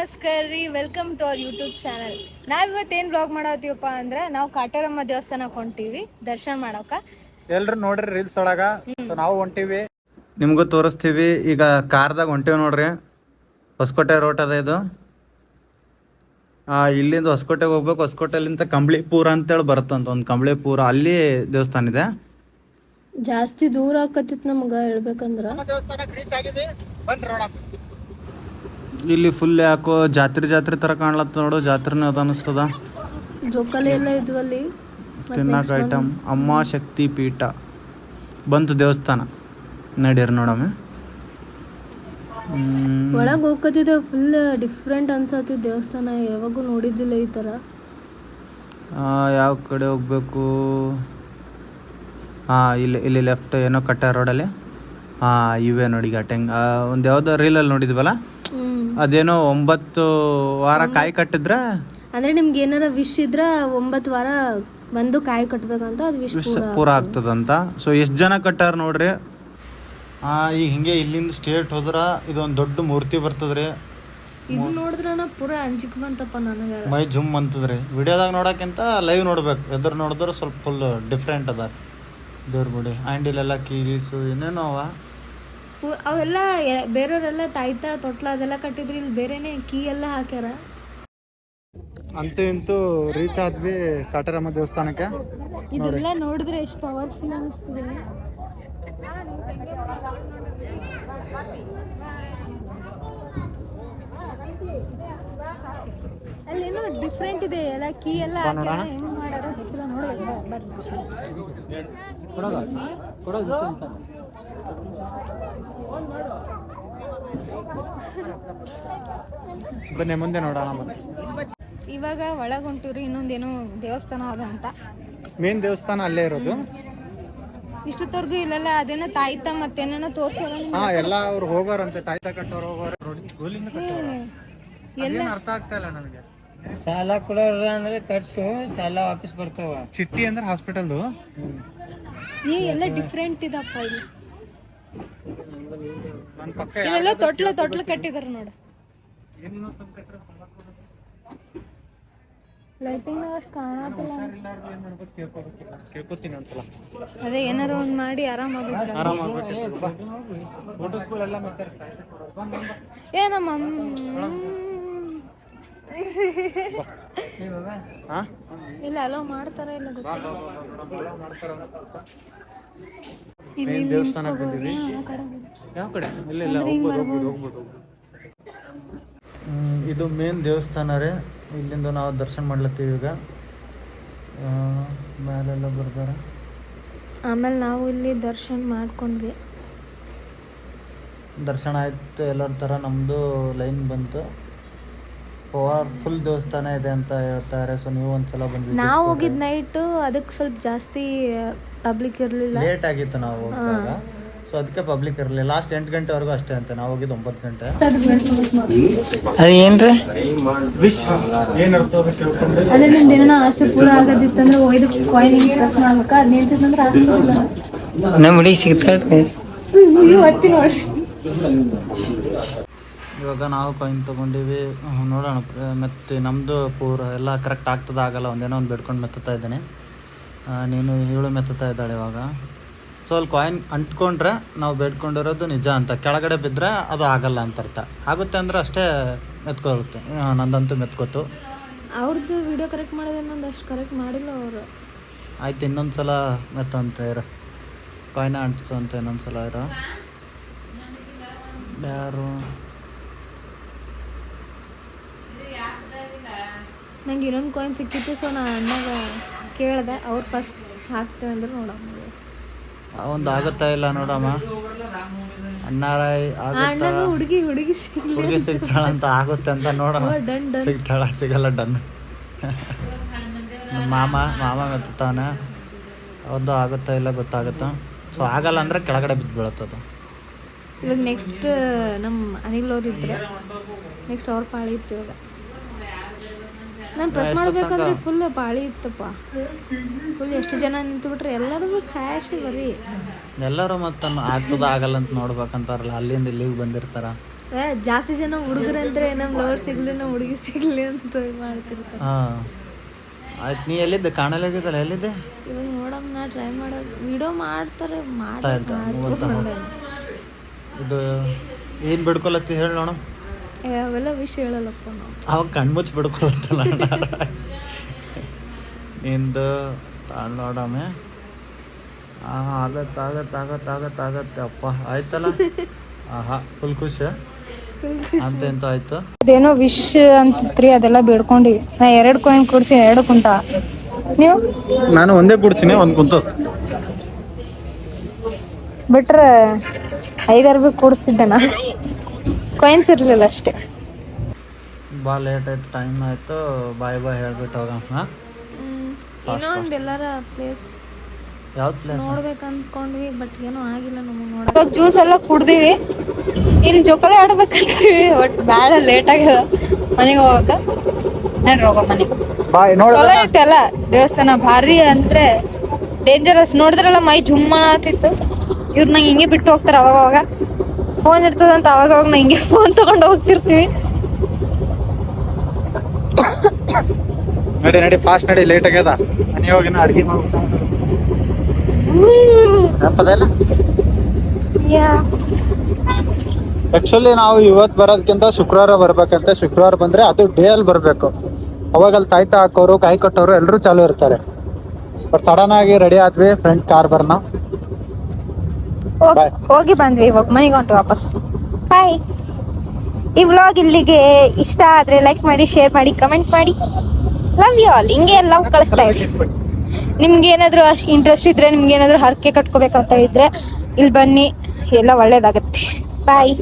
ನಮಸ್ಕಾರ ರೀ welcome to our YouTube channel ನಾವ್ ಏನ್ ಬ್ಲಾಗ್ ಮಾಡತ್ತೀವಪ್ಪ ಅಂದ್ರೆ ನಾವು ಕಾಟರಮ್ಮ ದೇವಸ್ಥಾನಕ್ಕೆ ಹೊಂಟೀವಿ ದರ್ಶನ ಮಾಡೋಕ. ಎಲ್ರು ನೋಡ್ರಿ ರೀಲ್ಸ್ ಒಳಗ? ಸೊ ನಾವು ಹೊಂಟಿವಿ. ನಿಮಗೂ ತೋರಿಸ್ತೀವಿ ಈಗ ಕಾರ್ದಾಗ ಹೊಂಟಿವಿ ನೋಡ್ರಿ. ಹೊಸಕೋಟೆ ರೋಡ್ ಅದ ಇದು. ಆ, ಇಲ್ಲಿಂದ ಹೊಸಕೋಟೆಗೆ ಹೋಗ್ಬೇಕು ಹೊಸಕೋಟೆಲಿಂದ ಕಂಬಳಿಪುರ ಅಂತೇಳಿ ಬರುತ್ತಂತ ಒಂದು ಕಂಬಳಿಪುರ. ಅಲ್ಲಿ ದೇವಸ್ಥಾನ ಇದೆ. ಜಾಸ್ತಿ ದೂರ ಆಕತ್ತಿತ್ ನಮ್ಗ ಹೇಳ್ಬೇಕಂದ್ರ. ಇಲ್ಲಿ ಫುಲ್ ಯಾಕೋ ಜಾತ್ರೆ ಜಾತ್ರೆ ತರ ಕಾಣ್ಲತ್ತ ನೋಡು ಜಾತ್ರೆನೇ ಅದ ಅನಿಸ್ತದ. ಜೋಕಾಲಿ ಎಲ್ಲ ತಿನ್ನಕ ಐಟಮ್ ಅಮ್ಮ ಶಕ್ತಿ ಪೀಠ. ಬಂತು ದೇವಸ್ಥಾನ ನಡೀರಿ ನೋಡಮ್ಮ. ಒಳಗ್ ಹೋಗತ್ತಿದ್ದೆ ಫುಲ್ ಡಿಫ್ರೆಂಟ್ ಅನ್ಸತ್ತಿ ದೇವಸ್ಥಾನ ಯಾವಾಗೂ ನೋಡಿದ್ದಿಲ್ಲ ಈ ತರ. ಆ, ಯಾವ ಕಡೆ ಹೋಗ್ಬೇಕು? ಹಾಂ ಇಲ್ಲಿ ಇಲ್ಲಿ ಲೆಫ್ಟ್ ಏನೋ ಕಟ್ಟ ರೋಡಲ್ಲಿ. ಹಾಂ ಇವೆ ನೋಡಿ ಘಾಟಂಗ್ ಒಂದು ಯಾವುದೋ ರೀಲಲ್ಲಿ ನೋಡಿದ್ವಲ್ಲ? ಅದೇನೋ ಒಂಬತ್ತು ವಾರ ಕಾಯಿ ಕಟ್ಟಿದ್ರೆ? ಅಂದ್ರೆ ನಿಮ್ಗೆ ಏನಾರ ವಿಶ್ ಇದ್ರ ಒಂಬತ್ತು ವಾರ ಬಂದು ಕಾಯಿ ಕಟ್ಬೇಕಂತ ಅದು ವಿಶ್ ಪೂರ ಆಗ್ತದಂತ. ಸೊ ಎಷ್ಟು ಜನ ಕಟ್ಟಾರ ನೋಡ್ರಿ? ಆ, ಈಗ ಹಿಂಗೆ ಇಲ್ಲಿಂದ ಸ್ಟೇಟ್ ಹೋದ್ರ ಇದೊಂದು ದೊಡ್ಡ ಮೂರ್ತಿ ಬರ್ತದ್ರಿ. ಇದು ನೋಡಿದ್ರ ಪೂರ ಅಂಜಿಕ್ ಬಂತಪ್ಪ ನನಗೆ. ಮೈ ಜುಮ್ ಅಂತದ್ರಿ ವಿಡಿಯೋದಾಗ ನೋಡಕ್ಕಿಂತ ಲೈವ್ ನೋಡ್ಬೇಕು. ಎದುರು ನೋಡಿದ್ರೆ ಸ್ವಲ್ಪ ಫುಲ್ ಡಿಫ್ರೆಂಟ್ ಅದ ದೇವ್ರ ಗುಡಿ ಆ್ಯಂಡ್ ಇಲ್ಲೆಲ್ಲ ಕೀರೀಸು ಏನೇನೋ ಅವ. ಪು- ಅವೆಲ್ಲ ಬೇರೆಯವರೆಲ್ಲ ತಾಯ್ತ ತೊಟ್ಲ ಅದೆಲ್ಲ ಕಟ್ಟಿದ್ರು ಇಲ್ಲಿ ಬೇರೆನೆ ಕೀ ಎಲ್ಲ ಹಾಕ್ಯಾರ. ಅಂತೂ ಇಂತೂ ರೀಚ್ ಆದ್ವಿ ಕಾಟರಮ್ಮ ದೇವಸ್ಥಾನಕ್ಕೆ. ಇದೆಲ್ಲ ನೋಡಿದ್ರೆ ಎಷ್ಟು ಪವರ್ಫುಲ್ ಅನಿಸ್ತದೆ. ಅಲ್ಲೇನೋ ಡಿಫ್ರೆಂಟ್ ಇದೆ. ಎಲ್ಲ ಕೀ ಎಲ್ಲ ಹಾಕ್ಯಾರ ಹೆಂಗ್ ಮಾಡ್ಯಾರ ಗೊತ್ತಿಲ್ಲ. ನೋಡ್ಬೇಕು ಬರ್ರಿ ಬನ್ನಿ ಮುಂದೆ ನೋಡೋಣ ಇವಾಗ ಒಳಗ್ ಇನ್ನೊಂದೇನು ದೇವಸ್ಥಾನ ಅದ ಅಂತ. ಮೇನ್ ದೇವಸ್ಥಾನ ಅಲ್ಲೇ ಇರೋದು? ಇಷ್ಟೊತ್ತವರೆಗೂ ಇಲ್ಲೆಲ್ಲ ಅದೇನೋ ತಾಯ್ತ ಮತ್ತೇನೇನೋ ತೋರ್ಸೋರ? ಹಾ ಎಲ್ಲ ಅವ್ರು ಹೋಗೋರಂತೆ. ತಾಯ್ತ ಕಟ್ಟೋರು ಹೋಗೋರು. ಗೋಲಿಂದ ಕಟ್ಟೋರು. ಅದೇನ್ ಅರ್ಥ ಆಗ್ತಾ ಇಲ್ಲ ನನಗೆ. ಸಾಲ ಕೊಡೋರ ಅಂದ್ರೆ ಕಟ್ಟು ಸಾಲ ವಾಪಸ್ ಬರ್ತಾವ. ಚಿಟ್ಟಿ ಅಂದ್ರೆ ಹಾಸ್ಪಿಟಲ್ದು? ಈ ಎಲ್ಲ ಡಿಫ್ರೆಂಟ್ ಇದಪ್ಪ ಇಲ್ಲಿ ನನ್ನ ಪಕ್ಕ ತೊಟ್ಲು ತೊಟ್ಲು ಕಟ್ಟಿದಾರ ನೋಡು. ಲೈಟಿಂಗ್ ಕಾಣತಿಲ್ಲ. ಕೇಳ್ಕೊತೀನಿ ಒಂದ್ಸಲ ಅದೇ ಏನಾರ ಒಂದ್ ಮಾಡಿ ಆರಾಮಾಗಿ ಫೋಟೋಸ್ಗಳೆಲ್ಲ ಮತ್ತೆ ಏ ನಮ್ಮ ಹಾ ಇಲ್ಲ ಅಲೋ ಮಾಡ್ತಾರ ಇಲ್ಲ ದೇವಸ್ಥಾನಕ್ಕೆ ಬಂದಿವಿ. ಯಾವ ಕಡೆ? ಇಲ್ಲ ಇಲ್ಲ ಹೋಗ್ಬೋದು ಹೋಗ್ಬೋದು ಹೋಗ್ಬೋದು. ಇದು ಮೇನ್ ದೇವಸ್ಥಾನ ರೀ. ಇಲ್ಲಿಂದ ನಾವು ದರ್ಶನ ಮಾಡ್ಲತ್ತೀವಿ ಈಗ. ಆ, ಮೇಲೆಲ್ಲ ಬರ್ದಾರ. ಆಮೇಲೆ ನಾವು ಇಲ್ಲಿ ದರ್ಶನ ಮಾಡ್ಕೊಂಡ್ವಿ. ದರ್ಶನ ಆಯ್ತು ಎಲ್ಲರ ಥರ ನಮ್ಮದು ಲೈನ್ ಬಂತು. ಪವರ್ಫುಲ್ ದೇವಸ್ಥಾನ ಇದೆ ಅಂತ ಹೇಳ್ತಾರೆ ಸೊ ನೀವು ಒಂದ್ಸಲ ಬಂದ್ವಿ ನಾವು ಹೋಗಿದ್ ನೈಟ್ ಅದಕ್ಕೆ ಸ್ವಲ್ಪ ಜಾಸ್ತಿ ಪಬ್ಲಿಕ್ ಇರಲಿಲ್ಲ ಲೇಟ್ ಆಗಿತ್ತು ನಾವು ಹೋಗುವಾಗ ಸೊ ಅದಕ್ಕೆ ಪಬ್ಲಿಕ್ ಇರಲಿಲ್ಲ ಲಾಸ್ಟ್ ಎಂಟು ಗಂಟೆವರೆಗೂ ಅಷ್ಟೇ ಅಂತ ನಾವು ಹೋಗಿದ್ದು ಒಂಬತ್ತು ಗಂಟೆ ಅದ ಏನ್ರಿ ಅದೇ ನಿಮ್ದು ಏನೋ ಆಸೆ ಪೂರ ಆಗೋದಿತ್ತಂದ್ರೆ ಒಯ್ದು ಕಾಯಿನ್ ಪ್ರೆಸ್ ಮಾಡ್ಬೇಕು ಅದ್ ನಿಂತಿತ್ತಂದ್ರೆ ನಮ್ಮ ಹುಡುಗಿ ಸಿಗ್ತಾ ಒತ್ತಿ ನೋಡ್ರಿ ಇವಾಗ ನಾವು ಕಾಯಿನ್ ತಗೊಂಡಿವಿ. ನೋಡೋಣ. ಮತ್ತೆ ನಮ್ಮದು ಪೂರ ಎಲ್ಲ ಕರೆಕ್ಟ್ ಆಗ್ತದ ಆಗಲ್ಲ. ಒಂದೇನೋ ಒಂದು ಬಿಡ್ಕೊಂಡು ಮೆತ್ತುತ್ತಾ ಇದ್ದೇನೆ. ನೀನು ಇವಳು ಮೆತ್ತುತ್ತಾ ಇದ್ದಾಳೆ ಇವಾಗ. ಸೊ ಅಲ್ಲಿ ಕಾಯಿನ್ ಅಂಟ್ಕೊಂಡ್ರೆ ನಾವು ಬೇಡ್ಕೊಂಡಿರೋದು ನಿಜ ಅಂತ. ಕೆಳಗಡೆ ಬಿದ್ದರೆ ಅದು ಆಗಲ್ಲ ಅಂತ ಅರ್ಥ. ಆಗುತ್ತೆ ಅಂದ್ರೆ ಅಷ್ಟೇ ಮೆತ್ಕೊಳುತ್ತೆ. ನಂದಂತೂ ಮೆತ್ಕೋತು ಅವ್ರದ್ದು ವಿಡಿಯೋ ಕರೆಕ್ಟ್ ಮಾಡೋದು ನಂದು ಅಷ್ಟು ಕರೆಕ್ಟ್ ಮಾಡಿಲ್ಲ ಅವರು. ಆಯ್ತು ಇನ್ನೊಂದು ಸಲ ಮೆತ್ತ ಅಂತ ಇರ. ಕಾಯಿನ ಅಂಟಿಸು ಅಂತ ಇನ್ನೊಂದು ಸಲ ಇರ. ಯಾರು? ನಂಗೆ ಇನ್ನೊಂದು ಕಾಯಿನ್ ಸಿಕ್ಕಿತ್ತು ಸೊ ನಾನು ಅಣ್ಣಾಗ ಕೇಳಿದೆ. ಅವ್ರು ಫಸ್ಟ್ ಹಾಕ್ತೇವೆ ಅಂದ್ರೆ ನೋಡಮ್ಮ ಒಂದು ಆಗುತ್ತಾ ಇಲ್ಲ ನೋಡಮ್ಮ. ಆಗುತ್ತಾ? ಅಣ್ಣಗ ಹುಡುಗಿ ಹುಡುಗಿ ಸಿಗ್ಲಿ ಹುಡುಗಿ ಸಿಗ್ತಾಳ ಅಂತ ಆಗುತ್ತೆ ಅಂತ ನೋಡೋಣ. Done done. ಸಿಗ್ತಾಳ ಸಿಗಲ್ಲ ಡನ್. ನಮ್ಮ ಮಾಮ ಮಾಮ ಮೆತ್ತಾನೆ ಒಂದು ಆಗುತ್ತಾ ಇಲ್ಲ ಗೊತ್ತಾಗುತ್ತಾ? ಸೊ ಆಗಲ್ಲ ಅಂದ್ರೆ ಕೆಳಗಡೆ ಬಿದ್ದು ಬೀಳತ್ತದು ಇವಾಗ ನೆಕ್ಸ್ಟ್ ನಮ್ಮ ಅನಿಲ್ ಅವ್ರು ಇದ್ರೆ ನೆಕ್ಸ್ಟ್ ಅವ್ರ ಪಾಳಿ ಇತ್ತು ಇವಾಗ. ನಾನು ಪ್ರೆಸ್ ಮಾಡ್ಬೇಕಂದ್ರೆ ಫುಲ್ ಬಾಳಿ ಇತ್ತಪ್ಪ. ಫುಲ್ ಎಷ್ಟು ಜನ ನಿಂತು ಬಿಟ್ರೆ ಎಲ್ಲರಿಗೂ ಕ್ಯಾಶ್ ಬರೀ. ಎಲ್ಲರೂ ಮತ್ತೆ ಆಗ್ತದ ಆಗಲ್ಲ ಅಂತ ನೋಡ್ಬೇಕಂತಾರಲ್ಲ ಅಲ್ಲಿಂದ ಇಲ್ಲಿಗೆ ಬಂದಿರ್ತಾರ. ಏ, ಜಾಸ್ತಿ ಜನ ಹುಡುಗರಂದ್ರೆ ನಮ್ಮ ಲವರ್ ಸಿಗ್ಲಿ ನಮ್ಮ ಹುಡುಗಿ ಸಿಗ್ಲಿ ಅಂತ ಮಾಡ್ತಿರ್ತಾರೆ. ಹಾಂ. ಆಯ್ತು ನೀ ಎಲ್ಲಿದ್ದೆ? ಕಾಣಲಾಗಿದ್ದಲ್ಲ ಎಲ್ಲಿದ್ದೆ? ಇವಾಗ ನೋಡಮ್ ನಾ ಟ್ರೈ ಮಾಡೋದು. ವಿಡಿಯೋ ಮಾಡ್ತಾರೆ ಮಾಡ್ತಾ ಇದು ಏನು ಬಿಡ್ಕೊಲತ್ತಿ ಹೇಳಿ ನೋಡಮ್. ಅವೆಲ್ಲ ವಿಷಯ ಹೇಳಲ್ಲಪ್ಪ ನಾವು. ಅವಾಗ ಕಣ್ಮುಚ್ಚಿ ಬಿಡ್ಕೊಳತ್ತಲ್ಲ ನಿಂದು ತಾಳ್ ಆಗತ್ ಆಗತ್ ಆಗತ್ ಆಗತ್ ಆಗತ್ತೆ ಅಪ್ಪ. ಆಯ್ತಲ್ಲ? ಆಹಾ ಫುಲ್ ಖುಷಿ ಅಂತ ಎಂತ ಆಯ್ತು? ಅದೇನೋ ವಿಶ್ ಅಂತಿತ್ರಿ ಅದೆಲ್ಲ ಬೇಡ್ಕೊಂಡಿ. ನಾ ಎರಡು ಕಾಯಿನ್ ಕುಡ್ಸಿ ಎರಡು ಕುಂಟ. ನೀವು? ನಾನು ಒಂದೇ ಕುಡ್ಸಿನಿ ಒಂದು ಕುಂತು. ಬಿಟ್ರ ಐದಾರು ಬಿ ಕೂಡಿಸ್ತಿದ್ದೆನ ಕಾಯಿನ್ಸ್ ಇರಲಿಲ್ಲ ಅಷ್ಟೇ. ಬಾ ಲೇಟ್ ಆಯ್ತು ಟೈಮ್ ಆಯ್ತು. ಬಾಯ್ ಬಾಯ್ ಹೇಳ್ಬಿಟ್ಟು ಹೋಗೋಣ ಇನ್ನೊಂದು ಎಲ್ಲರ ಏನೋ ಒಂದ್ ಎಲ್ಲಾರ ಪ್ಲೇಸ್ ಯಾವ ಪ್ಲೇಸ್ ನೋಡ್ಬೇಕು ಅನ್ಕೊಂಡ್ವಿ ಬಟ್ ಏನೋ ಆಗಿಲ್ಲ ನಮಗೆ ನೋಡೋಕೆ. ಇವಾಗ ಜ್ಯೂಸ್ ಎಲ್ಲ ಕುಡ್ದಿವಿ. ಇಲ್ಲಿ ಜೋಕಾಲಿ ಆಡ್ಬೇಕಂತೀವಿ ಬಟ್ ಬೇಡ ಲೇಟ್ ಆಗ್ಯದ ಮನೆಗೆ ಹೋಗಕ ನಾನು ಹೋಗೋ ಮನೆಗೆ. ಬಾಯ್ ನೋಡ ಚಲೋ ಐತಲ್ಲ ದೇವಸ್ಥಾನ ಭಾರಿ ಅಂದ್ರೆ ಡೇಂಜರಸ್ ನೋಡಿದ್ರಲ್ಲ ಮೈ ಜುಮ್ಮ ಆತಿತ್ತು ಇವ್ರು ನಂಗೆ ಹಿಂಗೆ ಬಿಟ್ಟು ಹೋಗ್ತಾರೆ ಅವಾಗ ಅವಾಗ ಫೋನ್ ಇರ್ತದಂತ ಅವಾಗ ಅವಾಗ ನಂಗೆ ಹಿಂಗೆ ಫೋನ್ ತಗೊಂಡು ಹೋಗ್ತಿರ್ತೀವಿ. ನಡಿ ನಡಿ ಫಾಸ್ಟ್ ನಡಿ ಲೇಟ್ ಆಗ್ಯದ. ಮನೆ ಹೋಗಿನ ಅಡಿಗೆ ನೆನಪದಲ್ಲ? ಆಕ್ಚುಲಿ ನಾವು ಇವತ್ತು ಬರೋದಕ್ಕಿಂತ ಶುಕ್ರವಾರ ಬರ್ಬೇಕಂತ ಶುಕ್ರವಾರ ಬಂದ್ರೆ ಅದು ಡೇ ಅಲ್ಲಿ ಬರಬೇಕು. ಅವಾಗ ಅಲ್ಲಿ ತಾಯ್ತ ಹಾಕೋರು ಕಾಯಿ ಕಟ್ಟೋರು ಎಲ್ಲರೂ ಚಾಲು ಇರ್ತಾರೆ. ಬಟ್ ಸಡನ್ ಆಗಿ ರೆಡಿ ಆದ್ವಿ ಫ್ರೆಂಡ್ ಕಾರ್ ಬರ್ನ. ಹೋಗ್- ಬಂದ್ವಿ ಇವಾಗ ಮನೆಗೆ ಹೊಂಟು ವಾಪಸ್. ಬಾಯ್ ಈ ವ್ಲಾಗ್ ಇಲ್ಲಿಗೆ ಇಷ್ಟ ಆದ್ರೆ ಲೈಕ್ ಮಾಡಿ ಶೇರ್ ಮಾಡಿ ಕಮೆಂಟ್ ಮಾಡಿ. ಲವ್ ಯು ಆಲ್ ಹಿಂಗೆ ಲವ್ ಕಳಿಸ್ತಾ ಇದ್ವಿ. ನಿಮ್ಗೆ ಏನಾದ್ರು ಅಷ್ಟು ಇಂಟ್ರೆಸ್ಟ್ ಇದ್ರೆ ನಿಮ್ಗೆ ಏನಾದ್ರು ಹರಕೆ ಕಟ್ಕೋಬೇಕಂತ ಇದ್ರೆ ಇಲ್ಲಿ ಬನ್ನಿ. ಎಲ್ಲ ಒಳ್ಳೇದಾಗತ್ತೆ. ಬಾಯ್